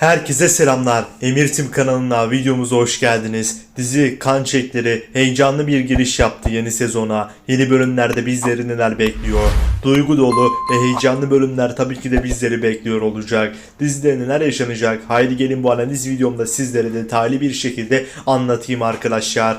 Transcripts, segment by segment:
Herkese selamlar. Emir Tim kanalına videomuza hoş geldiniz. Dizi Kan Çekleri heyecanlı bir giriş yaptı yeni sezona. Yeni bölümlerde bizleri neler bekliyor? Duygu dolu ve heyecanlı bölümler tabii ki de bizleri bekliyor olacak. Dizide neler yaşanacak? Haydi gelin bu analiz videomda sizlere detaylı bir şekilde anlatayım arkadaşlar.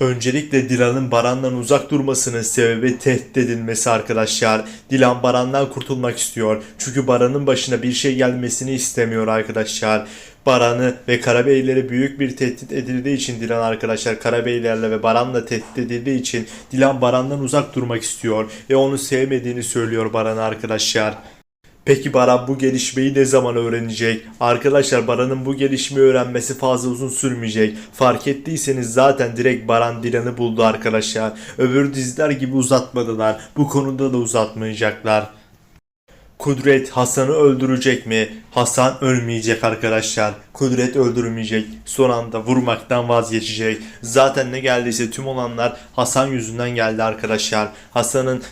Öncelikle Dilan'ın Baran'dan uzak durmasının sebebi tehdit edilmesi arkadaşlar. Dilan Baran'dan kurtulmak istiyor. Çünkü Baran'ın başına bir şey gelmesini istemiyor arkadaşlar. Baran'ı ve Karabeyler'e büyük bir tehdit edildiği için Dilan arkadaşlar Karabeyler'le ve Baran'la tehdit edildiği için Dilan Baran'dan uzak durmak istiyor ve onu sevmediğini söylüyor Baran'a arkadaşlar. Peki Baran bu gelişmeyi ne zaman öğrenecek? Arkadaşlar Baran'ın bu gelişmeyi öğrenmesi fazla uzun sürmeyecek. Fark ettiyseniz zaten direkt Baran Dilan'ı buldu arkadaşlar. Öbür diziler gibi uzatmadılar. Bu konuda da uzatmayacaklar. Kudret Hasan'ı öldürecek mi? Hasan ölmeyecek arkadaşlar. Kudret öldürmeyecek. Son anda vurmaktan vazgeçecek. Zaten ne geldiyse tüm olanlar Hasan yüzünden geldi arkadaşlar. Hasan'ın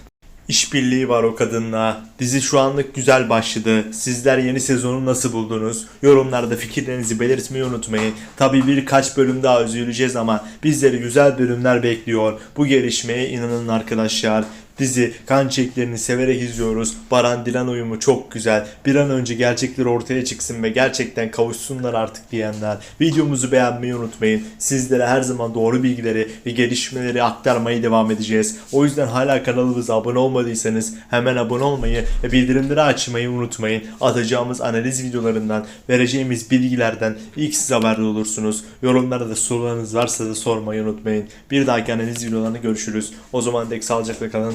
İşbirliği var o kadınla. Dizi şu anlık güzel başladı. Sizler yeni sezonu nasıl buldunuz? Yorumlarda fikirlerinizi belirtmeyi unutmayın. Tabi birkaç bölüm daha üzüleceğiz ama bizleri güzel bölümler bekliyor. Bu gelişmeye inanın arkadaşlar. Dizi kan çeklerini severek izliyoruz. Baran Dilan uyumu çok güzel. Bir an önce gerçekler ortaya çıksın ve gerçekten kavuşsunlar artık diyenler. Videomuzu beğenmeyi unutmayın. Sizlere her zaman doğru bilgileri ve gelişmeleri aktarmaya devam edeceğiz. O yüzden hala kanalımıza abone olmadıysanız hemen abone olmayı ve bildirimleri açmayı unutmayın. Atacağımız analiz videolarından, vereceğimiz bilgilerden ilk siz haberdar olursunuz. Yorumlarda da sorularınız varsa da sormayı unutmayın. Bir dahaki analiz videolarında görüşürüz. O zaman dek sağlıcakla kalın.